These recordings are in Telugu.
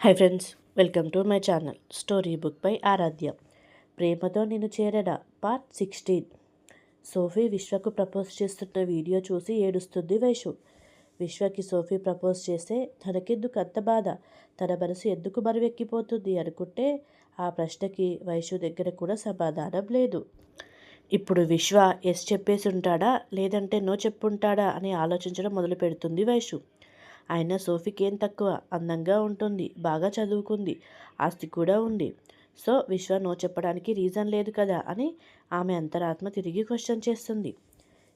Hi friends welcome to my channel story book by Aaradhya. ప్రేమతో నేను చేరడ? Part sixteen. సోఫీ విశ్వకు ప్రపోజ్ చేస్తున్న వీడియో చూసి ఏడుస్తుంది వైషు. విశ్వకి సోఫీ ప్రపోజ్ చేస్తే తనకెందుకు అంత బాధ? తన మనసు ఎందుకు బరువెక్కిపోతుంది అనుకుంటే ఆ ప్రశ్నకి వైషు దగ్గర కూడా సమాధానం లేదు. ఇప్పుడు విశ్వ ఎస్ చెప్పేసి ఉంటాడా? లేదంటే నో చెప్పుంటాడా? అని ఆలోచించడం మొదలు పెడుతుంది వైషు. అయినా సోఫీకి ఏం తక్కువ? అందంగా ఉంటుంది బాగా చదువుకుంది ఆస్తి కూడా ఉంది. సో విశ్వ నో చెప్పడానికి రీజన్ లేదు కదా అని ఆమె అంతరాత్మ తిరిగి క్వశ్చన్ చేస్తుంది.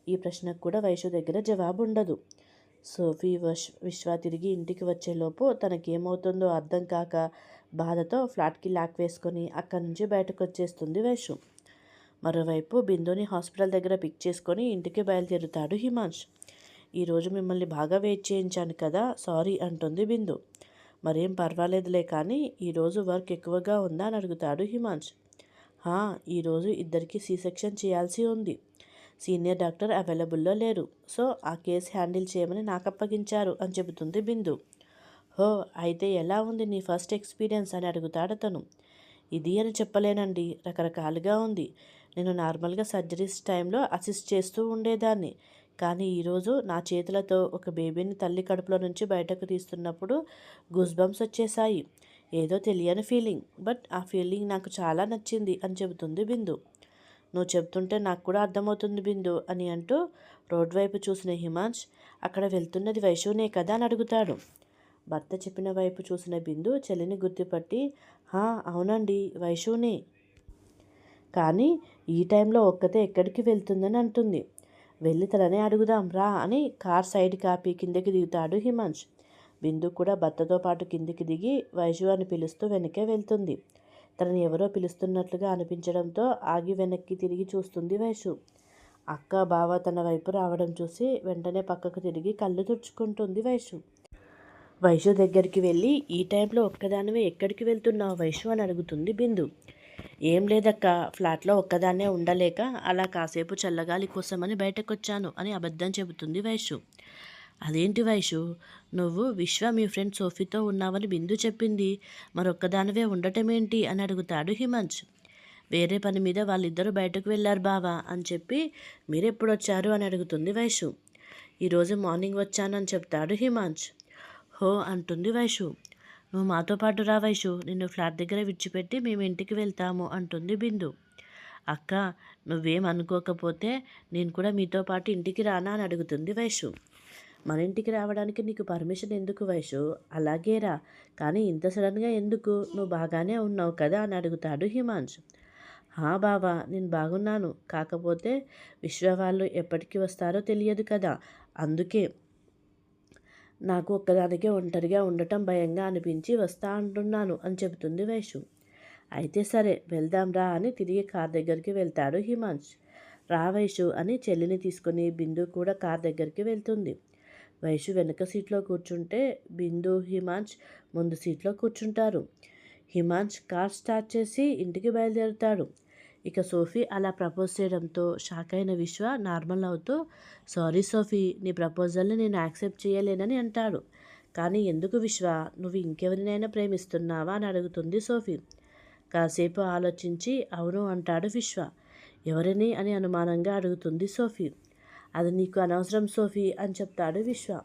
ఈ ప్రశ్నకు కూడా వైషు దగ్గర జవాబు ఉండదు. సోఫీ వష్ విశ్వ తిరిగి ఇంటికి వచ్చేలోపు తనకేమవుతుందో అర్థం కాక బాధతో ఫ్లాట్కి లాక్ వేసుకొని అక్కడి నుంచి బయటకు వచ్చేస్తుంది వైషు మరోవైపు బిందుని హాస్పిటల్ దగ్గర పిక్ చేసుకొని ఇంటికి బయలుదేరుతాడు హిమాంష్ ఈరోజు మిమ్మల్ని బాగా వెయిట్ చేయించాను కదా సారీ అంటుంది బిందు. మరేం పర్వాలేదులే కానీ ఈరోజు వర్క్ ఎక్కువగా ఉందా అని అడుగుతాడు హిమాంష్ హా ఈరోజు ఇద్దరికి సీ సెక్షన్ చేయాల్సి ఉంది. సీనియర్ డాక్టర్ అవైలబుల్లో లేరు. సో ఆ కేసు హ్యాండిల్ చేయమని నాకు అప్పగించారు అని చెబుతుంది బిందు. హో అయితే ఎలా ఉంది నీ ఫస్ట్ ఎక్స్పీరియన్స్ అని అడుగుతాడు అతను ఇది అని చెప్పలేనండి. రకరకాలుగా ఉంది. నేను నార్మల్గా సర్జరీస్ టైంలో అసిస్ట్ చేస్తూ ఉండేదాన్ని. కానీ ఈరోజు నా చేతులతో ఒక బేబీని తల్లి కడుపులో నుంచి బయటకు తీస్తున్నప్పుడు గుజ్బంప్స్ వచ్చేసాయి ఏదో తెలియని ఫీలింగ్ బట్ ఆ ఫీలింగ్ నాకు చాలా నచ్చింది అని చెబుతుంది బిందు. నువ్వు చెబుతుంటే నాకు కూడా అర్థమవుతుంది బిందు అని అంటూ రోడ్ వైపు చూసిన హిమాంష్ అక్కడ వెళ్తున్నది వైశునే కదా? అని అడుగుతాడు. భర్త చెప్పిన వైపు చూసిన బిందు చెల్లిని గుర్తుపట్టి హా అవునండి వైశునే కానీ ఈ టైంలో ఒక్కతే ఎక్కడికి వెళ్తుందని అంటుంది. వెళ్ళి తననే అడుగుదాం రా అని కార్ సైడ్ కాపీ కిందకి దిగుతాడు హిమాంష్ బిందు కూడా భర్తతో పాటు కిందికి దిగి వైజు అని పిలుస్తూ వెనకే వెళ్తుంది. తనని ఎవరో పిలుస్తున్నట్లుగా అనిపించడంతో ఆగి వెనక్కి తిరిగి చూస్తుంది వైషు అక్క బావ తన వైపు రావడం చూసి వెంటనే పక్కకు తిరిగి కళ్ళు తుడుచుకుంటుంది వైషు వైషు దగ్గరికి వెళ్ళి ఈ టైంలో ఒక్కదానివే ఎక్కడికి వెళ్తున్నావు? వైషు అని అడుగుతుంది బిందు. ఏం లేదక్క ఫ్లాట్లో ఒక్కదాన్నే ఉండలేక అలా కాసేపు చల్లగాలి కోసమని బయటకొచ్చాను అని అబద్ధం చెబుతుంది వైషు. అదేంటి వైషు? నువ్వు విశ్వ మీ ఫ్రెండ్ సోఫీతో ఉన్నావని బిందు చెప్పింది. మరొక్కదానివే ఉండటమేంటి అని అడుగుతాడు హిమంచ్. వేరే పని మీద వాళ్ళిద్దరూ బయటకు వెళ్ళారు బావా అని చెప్పి మీరెప్పుడు వచ్చారు అని అడుగుతుంది వైషు. ఈరోజు మార్నింగ్ వచ్చానని చెప్తాడు హిమాంచ్. హో అంటుంది వైషు. నువ్వు మాతో పాటు రా వైషు నిన్ను ఫ్లాట్ దగ్గర విడిచిపెట్టి మేము ఇంటికి వెళ్తాము అంటుంది బిందు. అక్క నువ్వేం అనుకోకపోతే నేను కూడా మీతో పాటు ఇంటికి రానా అని అడుగుతుంది వైషు. మన ఇంటికి రావడానికి నీకు పర్మిషన్ ఎందుకు వైషు? అలాగే రా కానీ ఇంత సడన్గా ఎందుకు? నువ్వు బాగానే ఉన్నావు కదా అని అడుగుతాడు హిమాంశ్. హా బావా నేను బాగున్నాను. కాకపోతే విశ్వ వాళ్ళు ఎప్పటికి వస్తారో తెలియదు కదా. అందుకే నాకు ఒక్కదానికే ఒంటరిగా ఉండటం భయంగా అనిపించి వస్తా అంటున్నాను అని చెబుతుంది వైషు అయితే సరే వెళ్దాంరా అని తిరిగి కార్ దగ్గరికి వెళ్తాడు హిమాంష్ రా వైషు అని చెల్లిని తీసుకొని బిందు కూడా కార్ దగ్గరికి వెళ్తుంది. వైషు వెనక సీట్లో కూర్చుంటే బిందు హిమాంష్ ముందు సీట్లో కూర్చుంటారు. హిమాంష్ కార్ స్టార్ట్ చేసి ఇంటికి బయలుదేరుతాడు. ఇక సోఫీ అలా ప్రపోజ్ చేయడంతో షాక్ అయిన విశ్వ నార్మల్ అవుతూ సారీ సోఫీ నీ ప్రపోజల్ని నేను యాక్సెప్ట్ చేయలేనని అంటాడు. కానీ ఎందుకు విశ్వ? నువ్వు ఇంకెవరినైనా ప్రేమిస్తున్నావా? అని అడుగుతుంది సోఫీ. కాసేపు ఆలోచించి అవును అంటాడు విశ్వ. ఎవరిని? అని అనుమానంగా అడుగుతుంది సోఫీ. అది నీకు అనవసరం సోఫీ అని చెప్తాడు విశ్వ.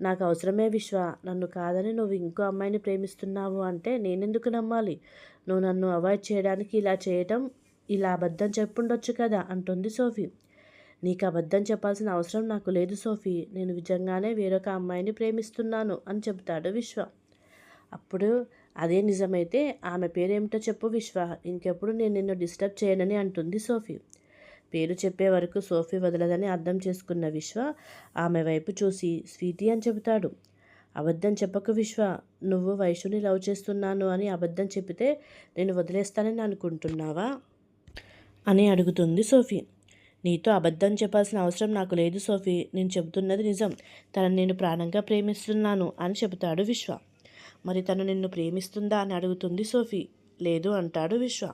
నాకు అవసరమే విశ్వ. నన్ను కాదని నువ్వు ఇంకో అమ్మాయిని ప్రేమిస్తున్నావు అంటే నేనెందుకు నమ్మాలి? నువ్వు నన్ను అవాయిడ్ చేయడానికి ఇలా చేయటం ఇలా అబద్ధం చెప్పుండొచ్చు కదా అంటుంది సోఫీ. నీకు అబద్ధం చెప్పాల్సిన అవసరం నాకు లేదు సోఫీ. నేను నిజంగానే వేరొక అమ్మాయిని ప్రేమిస్తున్నాను అని చెబుతాడు విశ్వ. అప్పుడు అదే నిజమైతే ఆమె పేరేమిటో చెప్పు విశ్వ. ఇంకెప్పుడు నేను నిన్ను డిస్టర్బ్ చేయనని అంటుంది సోఫీ. పేరు చెప్పే వరకు సోఫీ వదలదని అర్థం చేసుకున్న విశ్వ ఆమె వైపు చూసి స్వీటీ అని చెబుతాడు. అబద్ధం చెప్పకు విశ్వ. నువ్వు వైషుని లవ్ చేస్తున్నాను అని అబద్ధం చెబితే నేను వదిలేస్తానని అనుకుంటున్నావా? అని అడుగుతుంది సోఫీ. నీతో అబద్ధం చెప్పాల్సిన అవసరం నాకు లేదు సోఫీ. నేను చెబుతున్నది నిజం. తను నేను ప్రాణంగా ప్రేమిస్తున్నాను అని చెబుతాడు విశ్వ. మరి తను నిన్ను ప్రేమిస్తుందా అని అడుగుతుంది సోఫీ. లేదు అంటాడు విశ్వ.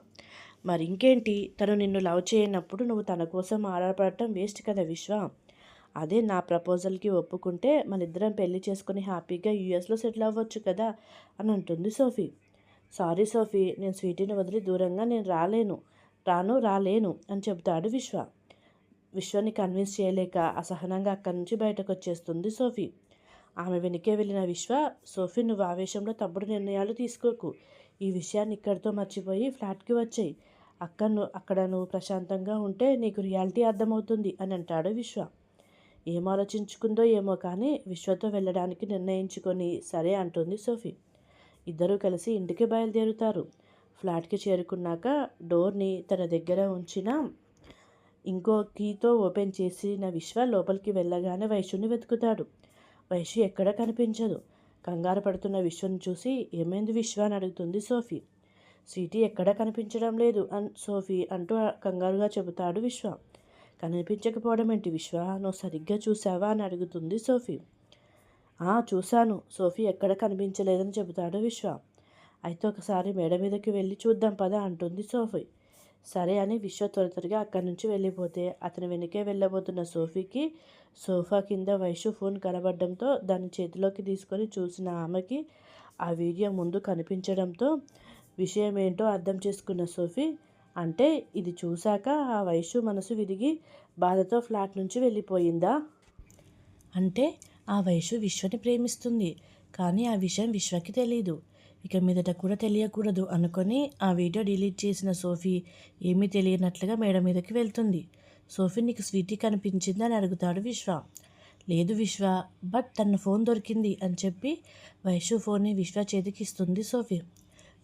మరి ఇంకేంటి? తను నిన్ను లవ్ చేయనప్పుడు నువ్వు తన కోసం ఆరాటపడటం వేస్ట్ కదా విశ్వ. అదే నా ప్రపోజల్కి ఒప్పుకుంటే మన ఇద్దరం పెళ్ళి చేసుకుని హ్యాపీగా యూఎస్లో సెటిల్ అవ్వచ్చు కదా అని అంటుంది సోఫీ. Sorry Sophie. నేను స్వీటీని వదిలి దూరంగా నేను రాలేను. రాను రాలేను అని చెబుతాడు విశ్వ. విశ్వని కన్విన్స్ చేయలేక అసహనంగా అక్కడి నుంచి బయటకు వచ్చేస్తుంది సోఫీ. ఆమె వెనుకే వెళ్ళిన విశ్వ సోఫీ నువ్వు ఆవేశంలో తప్పుడు నిర్ణయాలు తీసుకోకు. ఈ విషయాన్ని ఇక్కడితో మర్చిపోయి ఫ్లాట్కి వచ్చాయి. అక్కడ నువ్వు అక్కడ నువ్వు ప్రశాంతంగా ఉంటే నీకు రియాలిటీ అర్థమవుతుంది అని అంటాడు విశ్వ. ఏం ఆలోచించుకుందో ఏమో కానీ విశ్వతో వెళ్ళడానికి నిర్ణయించుకొని సరే అంటుంది సోఫీ. ఇద్దరూ కలిసి ఇంటికి బయలుదేరుతారు. ఫ్లాట్కి చేరుకున్నాక డోర్ని తన దగ్గర ఉంచిన ఇంకో కీతో ఓపెన్ చేసిన విశ్వ లోపలికి వెళ్ళగానే వైశ్యుని వెతుకుతాడు. వైశ్య ఎక్కడ కనిపించదు. కంగారు పడుతున్న విశ్వను చూసి ఏమైంది విశ్వ అని అడుగుతుంది సోఫీ. స్వీటీ ఎక్కడ కనిపించడం లేదు అన్ సోఫీ అంటూ కంగారుగా చెబుతాడు విశ్వ. కనిపించకపోవడం ఏంటి విశ్వ? నువ్వు సరిగ్గా చూసావా అని అడుగుతుంది సోఫీ. ఆ చూశాను. సోఫీ ఎక్కడ కనిపించలేదని చెబుతాడు విశ్వ. అయితే ఒకసారి మేడ మీదకి వెళ్ళి చూద్దాం పదా అంటుంది సోఫీ. సరే అని విశ్వ త్వర త్వరగా అక్కడి నుంచి వెళ్ళిపోతే అతని వెనుకే వెళ్ళబోతున్న సోఫీకి సోఫా కింద వైషు ఫోన్ కనబడడంతో దాన్ని చేతిలోకి తీసుకొని చూసిన ఆమెకి ఆ వీడియో ముందు కనిపించడంతో విషయం ఏంటో అర్థం చేసుకున్న సోఫీ అంటే ఇది చూశాక ఆ వైషు మనసు విరిగి బాధతో ఫ్లాట్ నుంచి వెళ్ళిపోయిందా? అంటే ఆ వైషు విశ్వని ప్రేమిస్తుంది కానీ ఆ విషయం విశ్వకి తెలీదు. ఇక మీదట కూడా తెలియకూడదు అనుకొని ఆ వీడియో డిలీట్ చేసిన సోఫీ ఏమీ తెలియనట్లుగా మేడ మీదకి వెళ్తుంది. సోఫీ నీకు స్వీటీ కనిపించింది అని అడుగుతాడు విశ్వ. లేదు విశ్వ బట్ తన ఫోన్ దొరికింది అని చెప్పి వైషు ఫోన్ని విశ్వ చేతికి ఇస్తుంది సోఫీ.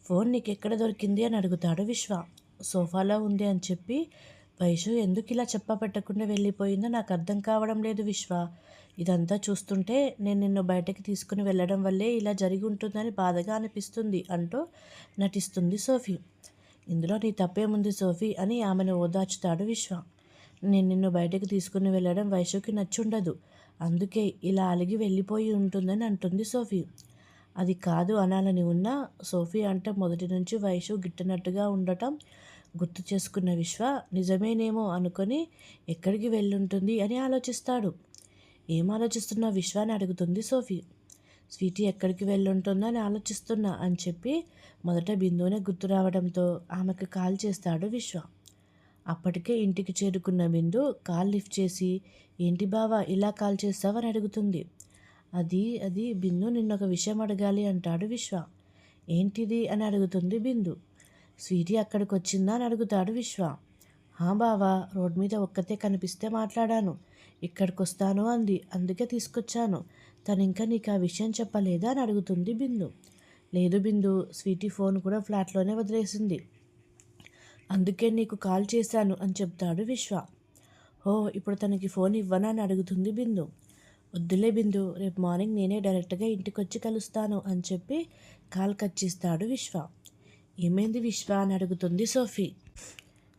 ఫోన్ నీకు ఎక్కడ దొరికింది అని అడుగుతాడు విశ్వ. సోఫాలో ఉంది అని చెప్పి వైషు ఎందుకు ఇలా చెప్పపెట్టకుండా వెళ్ళిపోయిందో నాకు అర్థం కావడం లేదు విశ్వ. ఇదంతా చూస్తుంటే నేను నిన్ను బయటకి తీసుకుని వెళ్ళడం వల్లే ఇలా జరిగి ఉంటుందని బాధగా అనిపిస్తుంది అంటూ నటిస్తుంది సోఫీ. ఇందులో నీ తప్పేముంది సోఫీ అని ఆమెను ఓదార్చుతాడు విశ్వ. నేను నిన్ను బయటకు తీసుకుని వెళ్ళడం వైషుకి నచ్చుండదు. అందుకే ఇలా అలిగి వెళ్ళిపోయి ఉంటుందని అంటుంది సోఫీ. అది కాదు అనాలని ఉన్నా సోఫీ అంటే మొదటి నుంచి వయసు గిట్టనట్టుగా ఉండటం గుర్తు చేసుకున్న విశ్వ నిజమేనేమో అనుకొని ఎక్కడికి వెళ్ళుంటుంది అని ఆలోచిస్తాడు. ఏం ఆలోచిస్తున్నా విశ్వాన్ని అని అడుగుతుంది సోఫీ. స్వీటీ ఎక్కడికి వెళ్ళుంటుందో అని ఆలోచిస్తున్నా అని చెప్పి మొదట బిందువునే గుర్తు రావడంతో ఆమెకు కాల్ చేస్తాడు విశ్వ. అప్పటికే ఇంటికి చేరుకున్న బిందు కాల్ లిఫ్ట్ చేసి ఏంటి బావా ఇలా కాల్ చేస్తావని అడుగుతుంది. అది అది బిందు నిన్న ఒక విషయం అడగాలి అంటాడు విశ్వ. ఏంటిది? అని అడుగుతుంది బిందు. స్వీటీ అక్కడికి వచ్చిందా అని అడుగుతాడు విశ్వ. హా బావా రోడ్ మీద ఒక్కతే కనిపిస్తే మాట్లాడాను. ఇక్కడికి వస్తాను అంది. అందుకే తీసుకొచ్చాను. తను ఇంకా నీకు ఆ విషయం చెప్పలేదా? అని అడుగుతుంది బిందు. లేదు బిందు స్వీటీ ఫోన్ కూడా ఫ్లాట్లోనే వదిలేసింది. అందుకే నీకు కాల్ చేశాను అని చెప్తాడు విశ్వ. ఓ ఇప్పుడు తనకి ఫోన్ ఇవ్వనా? అని అడుగుతుంది బిందు. వద్దులే బిందు రేపు మార్నింగ్ నేనే డైరెక్ట్గా ఇంటికి వచ్చి కలుస్తాను అని చెప్పి కాల్ కట్ చేస్తాడు విశ్వ. ఏమైంది విశ్వ? అని అడుగుతుంది సోఫీ.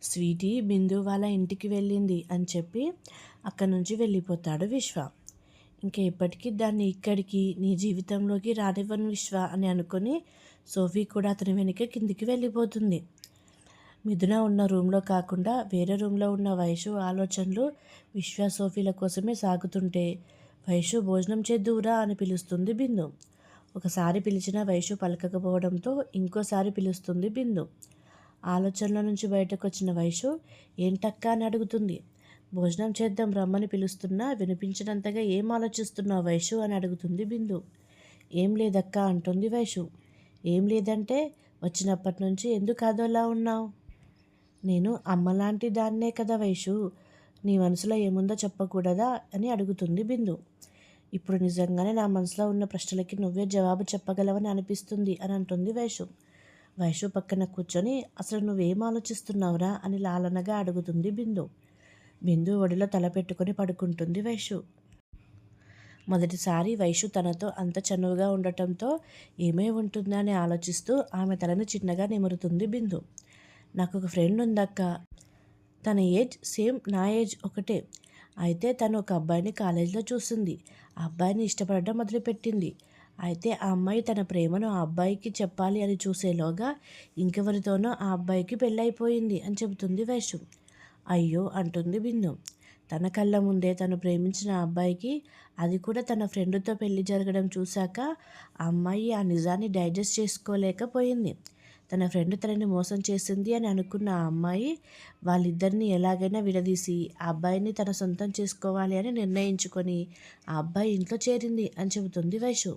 స్వీటీ బిందు వాళ్ళ ఇంటికి వెళ్ళింది అని చెప్పి అక్కడి నుంచి వెళ్ళిపోతాడు విశ్వ. ఇంకా ఇప్పటికీ దాన్ని ఇక్కడికి నీ జీవితంలోకి రానివ్వను విశ్వ అని అనుకుని సోఫీ కూడా అతని వెనుక కిందికి వెళ్ళిపోతుంది. మిథున ఉన్న రూమ్లో కాకుండా వేరే రూమ్లో ఉన్న వయసు ఆలోచనలు విశ్వ సోఫీల కోసమే సాగుతుంటే వైషు భోజనం చేద్దువురా అని పిలుస్తుంది బిందు. ఒకసారి పిలిచిన వైషు పలకకపోవడంతో ఇంకోసారి పిలుస్తుంది బిందు. ఆలోచనల నుంచి బయటకు వచ్చిన వైషు ఏంటక్క అని అడుగుతుంది. భోజనం చేద్దాం రమ్మని పిలుస్తున్నా వినిపించినంతగా ఏం ఆలోచిస్తున్నావు వైషు అని అడుగుతుంది బిందు. ఏం లేదక్క అంటుంది వైషు. ఏం లేదంటే వచ్చినప్పటి నుంచి ఎందుకు అదోలా ఉన్నావు? నేను అమ్మలాంటి దాన్నే కదా వైషు నీ మనసులో ఏముందో చెప్పకూడదా అని అడుగుతుంది బిందు. ఇప్పుడు నిజంగానే నా మనసులో ఉన్న ప్రశ్నలకి నువ్వే జవాబు చెప్పగలవని అనిపిస్తుంది అని అంటుంది వైషు. వైషు పక్కన కూర్చొని అసలు నువ్వేం ఆలోచిస్తున్నావురా? అని లాలనగా అడుగుతుంది బిందు. బిందు ఒడిలో తల పెట్టుకొని పడుకుంటుంది వైషు మొదటిసారి వైషు తనతో అంత చనువుగా ఉండటంతో ఏమై ఉంటుందా అని ఆలోచిస్తూ ఆమె తలను చిన్నగా నిమురుతుంది బిందు. నాకు ఒక ఫ్రెండ్ ఉందక్క. తన ఏజ్ సేమ్ నా ఏజ్ ఒకటే. అయితే తను ఒక అబ్బాయిని కాలేజీలో చూసింది. ఆ అబ్బాయిని ఇష్టపడడం మొదలుపెట్టింది. అయితే ఆ అమ్మాయి తన ప్రేమను ఆ అబ్బాయికి చెప్పాలి అని చూసేలోగా ఇంకెవరితోనో ఆ అబ్బాయికి పెళ్ళైపోయింది అని చెబుతుంది వైషు. అయ్యో అంటుంది బిందు. తన కళ్ళ ముందే తను ప్రేమించిన అబ్బాయికి అది కూడా తన ఫ్రెండ్తో పెళ్ళి జరగడం చూశాక ఆ అమ్మాయి ఆ నిజాన్ని డైజెస్ట్ చేసుకోలేకపోయింది. తన ఫ్రెండ్ తనని మోసం చేసింది అని అనుకున్న ఆ అమ్మాయి వాళ్ళిద్దరిని ఎలాగైనా విడదీసి ఆ అబ్బాయిని తన సొంతం చేసుకోవాలి అని నిర్ణయించుకొని ఆ అబ్బాయి ఇంట్లో చేరింది అని చెబుతుంది వైషు.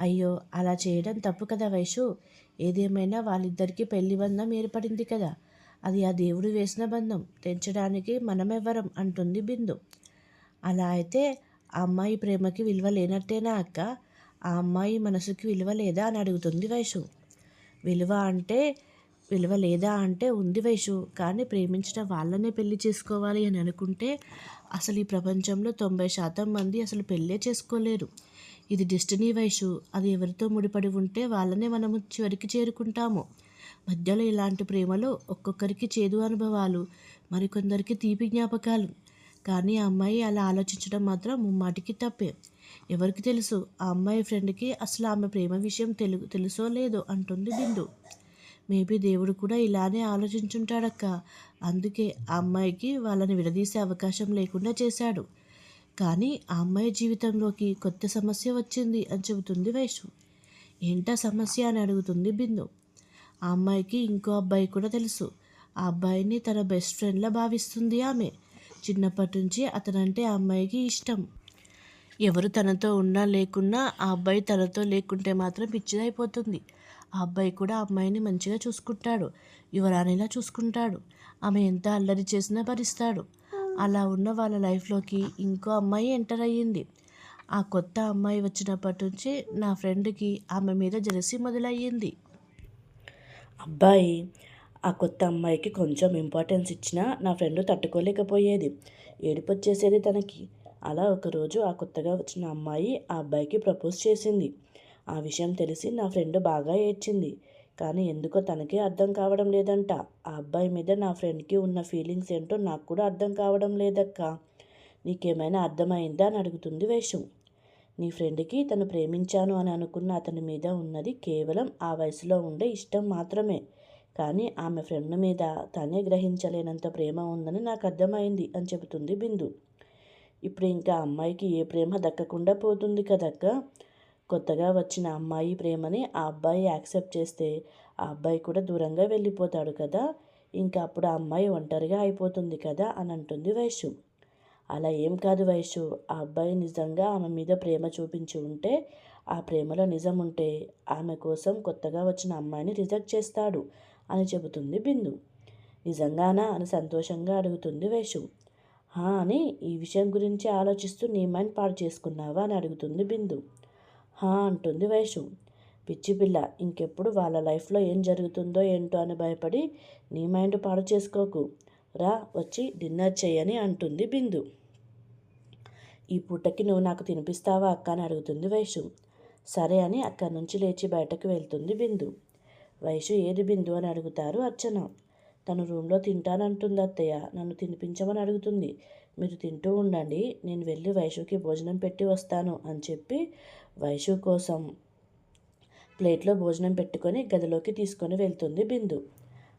అయ్యో అలా చేయడం తప్పు కదా వైషు? ఏదేమైనా వాళ్ళిద్దరికీ పెళ్ళి బంధం ఏర్పడింది కదా. అది ఆ దేవుడు వేసిన బంధం. తెంచడానికి మనమెవ్వరం అంటుంది బిందు. అలా అయితే ఆ అమ్మాయి ప్రేమకి విలువ లేనట్టేనా అక్క? ఆ అమ్మాయి మనసుకి విలువ లేదా అని అడుగుతుంది వైషు. విలువ అంటే విలువ లేదా అంటే ఉంది వైషు. కానీ ప్రేమించిన వాళ్ళనే పెళ్ళి చేసుకోవాలి అని అనుకుంటే అసలు ఈ ప్రపంచంలో తొంభై శాతం మంది అసలు పెళ్ళే చేసుకోలేరు. ఇది డెస్టినీ వైషు. అది ఎవరితో ముడిపడి ఉంటే వాళ్ళనే మనము చివరికి చేరుకుంటాము. మధ్యలో ఇలాంటి ప్రేమలో ఒక్కొక్కరికి చేదు అనుభవాలు మరికొందరికి తీపి జ్ఞాపకాలు. కానీ ఆ అమ్మాయి అలా ఆలోచించడం మాత్రం ముమ్మాటికి తప్పే. ఎవరికి తెలుసు ఆ అమ్మాయి ఫ్రెండ్కి అసలు ఆమె ప్రేమ విషయం తెలు తెలుసో లేదో అంటుంది బిందు. మేబీ దేవుడు కూడా ఇలానే ఆలోచించుంటాడక్క. అందుకే ఆ అమ్మాయికి వాళ్ళని విడదీసే అవకాశం లేకుండా చేశాడు. కానీ ఆ అమ్మాయి జీవితంలోకి కొత్త సమస్య వచ్చింది అని చెబుతుంది వైషు. ఏంటా సమస్య అని అడుగుతుంది బిందు. ఆ అమ్మాయికి ఇంకో అబ్బాయి కూడా తెలుసు. ఆ అబ్బాయిని తన బెస్ట్ ఫ్రెండ్లా భావిస్తుంది ఆమె. చిన్నప్పటి నుంచి అతనంటే ఆ అమ్మాయికి ఇష్టం. ఎవరు తనతో ఉన్నా లేకున్నా ఆ అబ్బాయి తనతో లేకుంటే మాత్రం పిచ్చిదైపోతుంది. ఆ అబ్బాయి కూడా ఆ అమ్మాయిని మంచిగా చూసుకుంటాడు. యువరాణిలా చూసుకుంటాడు. ఆమె ఎంత అల్లరి చేసినా భరిస్తాడు. అలా ఉన్న వాళ్ళ లైఫ్లోకి ఇంకో అమ్మాయి ఎంటర్ అయ్యింది. ఆ కొత్త అమ్మాయి వచ్చినప్పటి నుంచి నా ఫ్రెండ్కి ఆమె మీద జెలసీ మొదలయ్యింది. అబ్బాయి ఆ కొత్త అమ్మాయికి కొంచెం ఇంపార్టెన్స్ ఇచ్చినా నా ఫ్రెండ్ తట్టుకోలేకపోయేది. ఏడుపొచ్చేసేది తనకి. అలా ఒకరోజు ఆ కొత్తగా వచ్చిన అమ్మాయి ఆ అబ్బాయికి ప్రపోజ్ చేసింది. ఆ విషయం తెలిసి నా ఫ్రెండ్ బాగా ఏడ్చింది. కానీ ఎందుకో తనకే అర్థం కావడం లేదంట. ఆ అబ్బాయి మీద నా ఫ్రెండ్కి ఉన్న ఫీలింగ్స్ ఏంటో నాకు కూడా అర్థం కావడం లేదక్క. నీకేమైనా అర్థమైందా అని అడుగుతుంది వేషం. నీ ఫ్రెండ్కి తను ప్రేమించాను అని అనుకున్న అతని మీద ఉన్నది కేవలం ఆ వయసులో ఉండే ఇష్టం మాత్రమే. కానీ ఆమె ఫ్రెండ్ మీద తనే గ్రహించలేనంత ప్రేమ ఉందని నాకు అర్థమైంది అని చెబుతుంది బిందు. ఇప్పుడు ఇంకా అమ్మాయికి ఏ ప్రేమ దక్కకుండా పోతుంది కదక్క? కొత్తగా వచ్చిన అమ్మాయి ప్రేమని ఆ అబ్బాయి యాక్సెప్ట్ చేస్తే ఆ అబ్బాయి కూడా దూరంగా వెళ్ళిపోతాడు కదా. ఇంకా అప్పుడు ఆ అమ్మాయి ఒంటరిగా అయిపోతుంది కదా అని అంటుంది వైశ్యం అలా ఏం కాదు వయసు ఆ అబ్బాయి నిజంగా ఆమె మీద ప్రేమ చూపించి ఉంటే ఆ ప్రేమలో నిజం ఉంటే ఆమె కోసం కొత్తగా వచ్చిన అమ్మాయిని రిజెక్ట్ చేస్తాడు అని చెబుతుంది బిందు. నిజంగానా అని సంతోషంగా అడుగుతుంది వేషు హా అని ఈ విషయం గురించి ఆలోచిస్తూ నీ మైండ్ పాడు చేసుకున్నావా అని అడుగుతుంది బిందు. హా అంటుంది వైషు పిచ్చి పిల్ల ఇంకెప్పుడు వాళ్ళ లైఫ్లో ఏం జరుగుతుందో ఏంటో అని భయపడి నీ మైండ్ పాడు చేసుకోకు. రా వచ్చి డిన్నర్ చేయని అంటుంది బిందు. ఈ పూటకి నువ్వు నాకు తినిపిస్తావా అక్క అని అడుగుతుంది వైషు సరే అని అక్కడి నుంచి లేచి బయటకు వెళ్తుంది బిందు. వైషు ఏది బిందు అని అడుగుతారు అర్చన. తను రూమ్లో తింటానంటుంది అత్తయ్య. నన్ను తినిపించమని అడుగుతుంది. మీరు తింటూ ఉండండి. నేను వెళ్ళి వైషుకి భోజనం పెట్టి వస్తాను అని చెప్పి వైషు కోసం ప్లేట్లో భోజనం పెట్టుకొని గదిలోకి తీసుకొని వెళ్తుంది బిందు.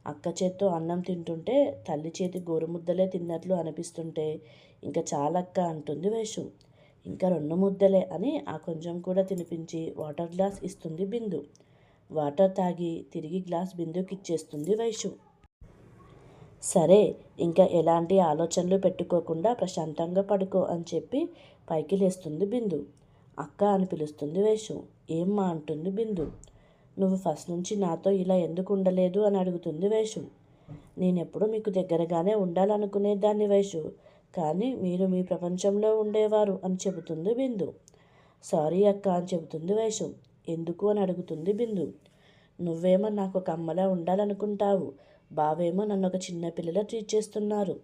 అక్క చేత్తో అన్నం తింటుంటే తల్లి చేతి గోరుముద్దలే తిన్నట్లు అనిపిస్తుంటే ఇంకా చాలక్క అంటుంది వైషు. ఇంకా రెండు ముద్దలే అని ఆ కొంచెం కూడా తినిపించి వాటర్ గ్లాస్ ఇస్తుంది బిందు. వాటర్ తాగి తిరిగి గ్లాస్ బిందుకి ఇచ్చేస్తుంది వైషు. సరే ఇంకా ఎలాంటి ఆలోచనలు పెట్టుకోకుండా ప్రశాంతంగా పడుకో అని చెప్పి పైకి లేస్తుంది బిందు. అక్క అని పిలుస్తుంది వైషు. ఏమ్మా అంటుంది బిందు. నువ్వు ఫస్ట్ నుంచి నాతో ఇలా ఎందుకు ఉండలేదు అని అడుగుతుంది వైషు. నేనెప్పుడు మీకు దగ్గరగానే ఉండాలనుకునేదాన్ని వేషు. కానీ మీరు మీ ప్రపంచంలో ఉండేవారు అని చెబుతుంది బిందు. సారీ అక్క అని చెబుతుంది వేషం. ఎందుకు అని అడుగుతుంది బిందు. నువ్వేమో నాకు ఒక అమ్మలా ఉండాలనుకుంటావు. బావేమో నన్ను ఒక చిన్న పిల్లలా ట్రీట్ చేస్తున్నారు.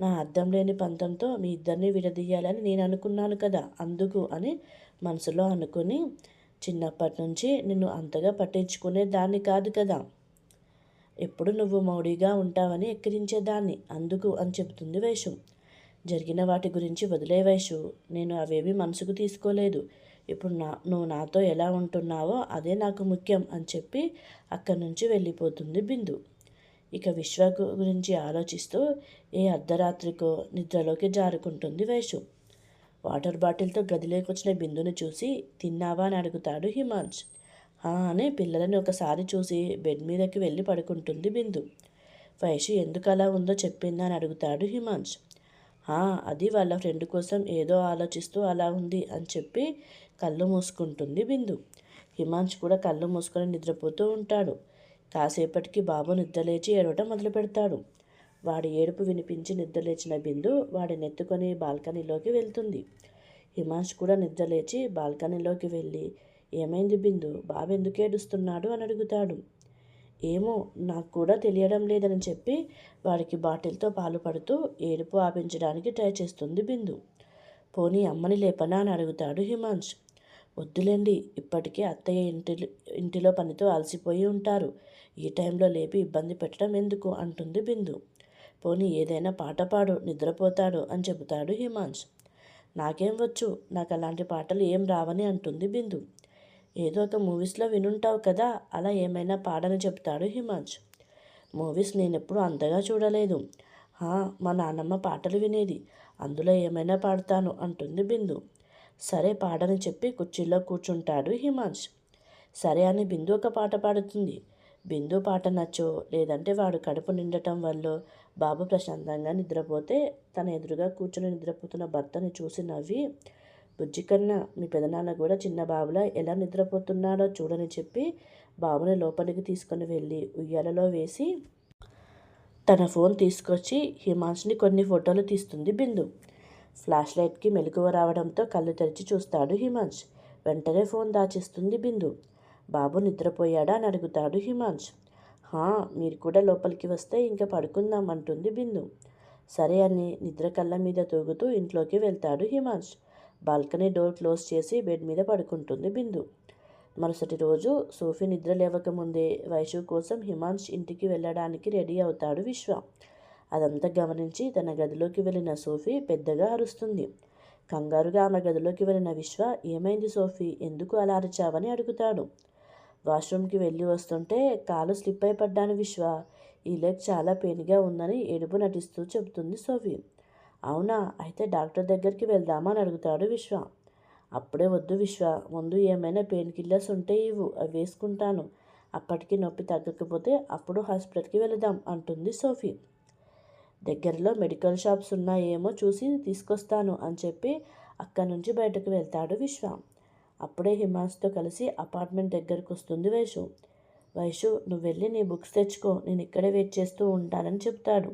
నా అర్థం లేని పంతంతో మీ ఇద్దరిని విడదీయాలని నేను అనుకున్నాను కదా. అందుకు అని మనసులో అనుకుని చిన్నప్పటి నుంచి నిన్ను అంతగా పట్టించుకునే దాన్ని కాదు కదా. ఎప్పుడు నువ్వు మౌడిగా ఉంటావని ఎక్కిరించేదాన్ని. అందుకు అని చెబుతుంది వేషం. జరిగిన వాటి గురించి వదిలే వేషు. నేను అవేవి మనసుకు తీసుకోలేదు. ఇప్పుడు నా నువ్వు నాతో ఎలా ఉంటున్నావో అదే నాకు ముఖ్యం అని చెప్పి అక్కడి నుంచి వెళ్ళిపోతుంది బిందు. ఇక విశ్వకు గురించి ఆలోచిస్తూ ఏ అర్ధరాత్రికో నిద్రలోకి జారుకుంటుంది వైషు. వాటర్ బాటిల్తో గదిలోకి వచ్చిన బిందుని చూసి తిన్నావా? అని అడుగుతాడు హిమాంష్ అని పిల్లలని ఒకసారి చూసి బెడ్ మీదకి వెళ్ళి పడుకుంటుంది బిందు. వైషు ఎందుకు అలా ఉందో చెప్పిందా? అని అడుగుతాడు హిమాంష్ అది వాళ్ళ ఫ్రెండ్ కోసం ఏదో ఆలోచిస్తూ అలా ఉంది అని చెప్పి కళ్ళు మూసుకుంటుంది బిందు. హిమాంష్ కూడా కళ్ళు మూసుకొని నిద్రపోతూ ఉంటాడు. కాసేపటికి బాబు నిద్రలేచి ఏడవటం మొదలు పెడతాడు వాడి ఏడుపు వినిపించి నిద్రలేచిన బిందు వాడిని ఎత్తుకొని బాల్కనీలోకి వెళ్తుంది. హిమాంష్ కూడా నిద్రలేచి బాల్కనీలోకి వెళ్ళి ఏమైంది బిందు? బాబెందుకేడుస్తున్నాడు ఏడుస్తున్నాడు? అని అడుగుతాడు. ఏమో నాకు కూడా తెలియడం లేదని చెప్పి వాడికి బాటిల్తో పాలు పడుతూ ఏడుపు ఆపించడానికి ట్రై చేస్తుంది బిందు. పోనీ అమ్మని లేపనా? అని అడుగుతాడు హిమాంష్. వద్దులేండి ఇప్పటికే అత్తయ్య ఇంటి ఇంటిలో పనితో అలసిపోయి ఉంటారు. ఈ టైంలో లేపి ఇబ్బంది పెట్టడం ఎందుకు? అంటుంది బిందు. పోనీ ఏదైనా పాట పాడు నిద్రపోతాడు అని చెబుతాడు హిమాంష్ నాకేం వచ్చు? నాకు అలాంటి పాటలు ఏం రావని అంటుంది బిందు. ఏదో ఒక మూవీస్లో వినుంటావు కదా అలా ఏమైనా పాడని చెప్తాడు హిమాంష్ మూవీస్ నేను ఎప్పుడు అంతగా చూడలేదు. "హా, మా నాన్నమ్మ పాటలు వినేది అందులో ఏమైనా పాడతాను అంటుంది బిందు. సరే పాడని చెప్పి కుర్చీలో కూర్చుంటాడు హిమాంష్ సరే అని బిందు ఒక పాట పాడుతుంది. బిందు పాట నచ్చో లేదంటే వాడు కడుపు నిండటం వల్ల బాబు ప్రశాంతంగా నిద్రపోతే తన ఎదురుగా కూర్చొని నిద్రపోతున్న భర్తని చూసి నవ్వి బుజ్జి కన్నా మీ పెదనాన్న కూడా చిన్న బాబులా ఎలా నిద్రపోతున్నాడో చూడని చెప్పి బాబుని లోపలికి తీసుకొని వెళ్ళి ఉయ్యాలలో వేసి తన ఫోన్ తీసుకొచ్చి హిమాంష్ని కొన్ని ఫోటోలు తీస్తుంది బిందు. ఫ్లాష్ లైట్కి మెలకువ రావడంతో కళ్ళు తెరిచి చూస్తాడు హిమాంష్ వెంటనే ఫోన్ దాచిస్తుంది బిందు. బాబు నిద్రపోయాడా అని అడుగుతాడు హిమాంష్ హా మీరు కూడా లోపలికి వస్తే ఇంకా పడుకుందాం అంటుంది బిందు. సరే అని నిద్ర కళ్ళ మీద తూగుతూ ఇంట్లోకి వెళ్తాడు హిమాంష్. బాల్కనీ డోర్ క్లోజ్ చేసి బెడ్ మీద పడుకుంటుంది బిందు. మరుసటి రోజు సోఫీ నిద్ర లేవకముందే వైషు కోసం హిమాంష్ ఇంటికి వెళ్ళడానికి రెడీ అవుతాడు విశ్వ. అదంతా గమనించి తన గదిలోకి వెళ్ళిన సోఫీ పెద్దగా అరుస్తుంది. కంగారుగా ఆమె గదిలోకి వెళ్ళిన విశ్వ ఏమైంది సోఫీ? ఎందుకు అలా అరిచావని అడుగుతాడు. వాష్రూమ్కి వెళ్ళి వస్తుంటే కాలు స్లిప్ అయి పడ్డాను విశ్వ. ఈ లెగ్ చాలా పెయిన్గా ఉందని ఏడుపు నటిస్తూ చెబుతుంది సోఫీ అవునా? అయితే డాక్టర్ దగ్గరికి వెళ్దామా అని అడుగుతాడు విశ్వ. అప్పుడే వద్దు విశ్వ. ముందు ఏమైనా పెయిన్ కిల్లర్స్ ఉంటే ఇవ్వు. అవి వేసుకుంటాను. అప్పటికి నొప్పి తగ్గకపోతే అప్పుడు హాస్పిటల్కి వెళదాం అంటుంది సోఫీ దగ్గరలో మెడికల్ షాప్స్ ఉన్నాయేమో చూసి తీసుకొస్తాను అని చెప్పి అక్కడి నుంచి బయటకు వెళ్తాడు విశ్వ. అప్పుడే హిమాన్స్తో కలిసి అపార్ట్మెంట్ దగ్గరకు వస్తుంది వైషు. వైషు నువ్వు వెళ్ళి నీ బుక్స్ తెచ్చుకో నేను ఇక్కడే వెయిట్ చేస్తూ ఉంటానని చెప్తాడు.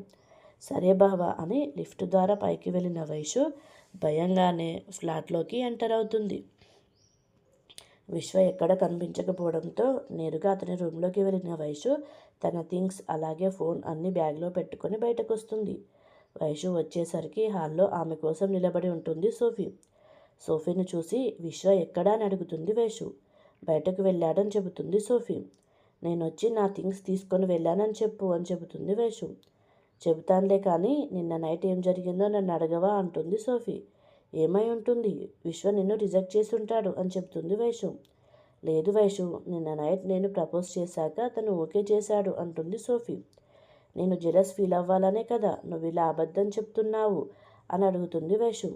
సరే బావా అని లిఫ్ట్ ద్వారా పైకి వెళ్ళిన వైషు భయంగానే ఫ్లాట్లోకి ఎంటర్ అవుతుంది. విశ్వ ఎక్కడ కనిపించకపోవడంతో నేరుగా అతని రూమ్లోకి వెళ్ళిన వైషు తన థింగ్స్ అలాగే ఫోన్ అన్ని బ్యాగ్లో పెట్టుకొని బయటకు వస్తుంది వైషు వచ్చేసరికి హాల్లో ఆమె కోసం నిలబడి ఉంటుంది సోఫీ. సోఫీని చూసి విశ్వ ఎక్కడా అని అడుగుతుంది వేషు. బయటకు వెళ్ళాడని చెబుతుంది సోఫీ. నేను వచ్చి నా థింగ్స్ తీసుకొని వెళ్ళానని చెప్పు అని చెబుతుంది వేషు. చెబుతానులే కానీ నిన్న నైట్ ఏం జరిగిందో నన్ను అడగవా అంటుంది సోఫీ. ఏమై ఉంటుంది? విశ్వ నిన్ను రిజెక్ట్ చేసి ఉంటాడు అని చెబుతుంది వైషు. లేదు వైషు నిన్న నైట్ నేను ప్రపోజ్ చేశాక అతను ఓకే చేశాడు అంటుంది సోఫీ. నేను జెలస్ ఫీల్ అవ్వాలనే కదా నువ్వు ఇలా అబద్ధం చెప్తున్నావు అని అడుగుతుంది వైషు.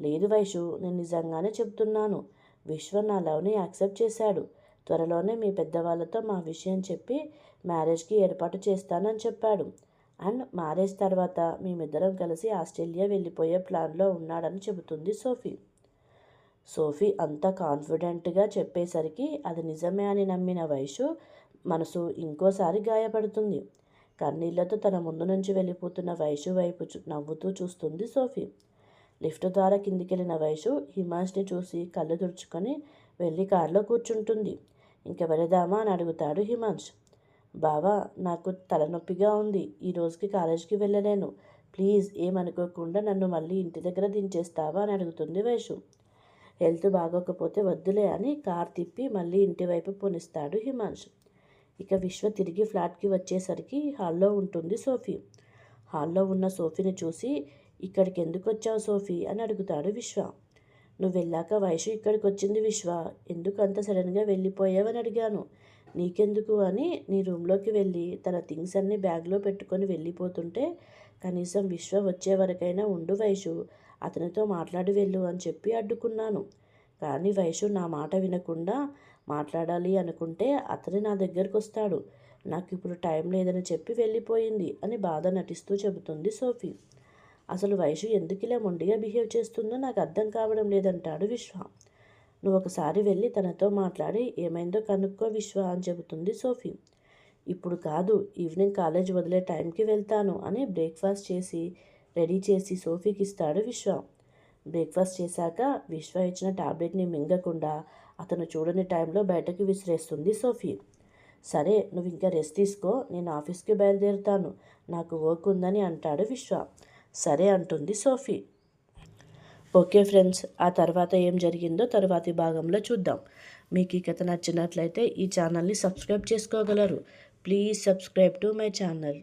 లేదు వైషు నేను నిజంగానే చెప్తున్నాను. విశ్వ నా లవ్ని యాక్సెప్ట్ చేశాడు. త్వరలోనే మీ పెద్దవాళ్ళతో మా విషయం చెప్పి మ్యారేజ్కి ఏర్పాటు చేస్తానని చెప్పాడు. అండ్ మ్యారేజ్ తర్వాత మేమిద్దరం కలిసి ఆస్ట్రేలియా వెళ్ళిపోయే ప్లాన్లో ఉన్నాడని చెబుతుంది సోఫీ. సోఫీ అంత కాన్ఫిడెంట్గా చెప్పేసరికి అది నిజమే అని నమ్మిన వైషు మనసు ఇంకోసారి గాయపడుతుంది. కన్నీళ్ళతో తన ముందు నుంచి వెళ్ళిపోతున్న వైషు వైపు చూ- నవ్వుతూ చూస్తుంది సోఫీ. లిఫ్ట్ ద్వారా కిందికెళ్ళిన వైషు హిమాంష్ని చూసి కళ్ళు తుడుచుకొని వెళ్ళి కారులో కూర్చుంటుంది. ఇంక వెళదామా? అని అడుగుతాడు హిమాంష్. బావా నాకు తలనొప్పిగా ఉంది. ఈ రోజుకి కాలేజీకి వెళ్ళలేను. ప్లీజ్ ఏమనుకోకుండా నన్ను మళ్ళీ ఇంటి దగ్గర దించేస్తావా? అని అడుగుతుంది వైషు హెల్త్ బాగోకపోతే వద్దులే అని కార్ తిప్పి మళ్ళీ ఇంటి వైపు పోనిస్తాడు హిమాంష్. ఇక విశ్వ తిరిగి ఫ్లాట్కి వచ్చేసరికి హాల్లో ఉంటుంది సోఫీ. హాల్లో ఉన్న సోఫీని చూసి ఇక్కడికి ఎందుకు వచ్చావు సోఫీ? అని అడుగుతాడు విశ్వ. నువ్వు వెళ్ళాక వయసు ఇక్కడికి వచ్చింది విశ్వ. ఎందుకు అంత సడన్గా వెళ్ళిపోయావని అడిగాను. నీకెందుకు అని నీ రూమ్లోకి వెళ్ళి తన థింగ్స్ అన్నీ బ్యాగ్లో పెట్టుకొని వెళ్ళిపోతుంటే కనీసం విశ్వ వచ్చే వరకైనా ఉండు వైషు అతనితో మాట్లాడి వెళ్ళు అని చెప్పి అడ్డుకున్నాను. కానీ వైషు నా మాట వినకుండా మాట్లాడాలి అనుకుంటే అతని నా దగ్గరకు వస్తాడు నాకు ఇప్పుడు టైం లేదని చెప్పి వెళ్ళిపోయింది అని బాధ నటిస్తూ చెబుతుంది సోఫీ. అసలు వైషు ఎందుకు ఇలా మొండిగా బిహేవ్ చేస్తుందో నాకు అర్థం కావడం లేదంటాడు విశ్వ. నువ్వు ఒకసారి వెళ్ళి తనతో మాట్లాడి ఏమైందో కనుక్కో విశ్వ అని చెబుతుంది సోఫీ. ఇప్పుడు కాదు ఈవినింగ్ కాలేజ్ వదిలే టైంకి వెళ్తాను అని బ్రేక్ఫాస్ట్ చేసి రెడీ చేసి సోఫీకి ఇస్తాడు విశ్వ. బ్రేక్ఫాస్ట్ చేశాక విశ్వ ఇచ్చిన టాబ్లెట్ని మింగకుండా అతను చూడని టైంలో బయటకు విసిరేస్తుంది సోఫీ. సరే నువ్వు ఇంకా రెస్ట్ తీసుకో నేను ఆఫీస్కి బయలుదేరుతాను నాకు వర్క్ ఉందని అంటాడు విశ్వ. సరే అంటుంది సోఫీ. ఓకే ఫ్రెండ్స్ ఆ తర్వాత ఏం జరిగిందో తర్వాతి భాగంలో చూద్దాం. మీకు ఈ కథ నచ్చినట్లయితే ఈ ఛానల్ని సబ్స్క్రైబ్ చేసుకోగలరు. Please subscribe to my channel.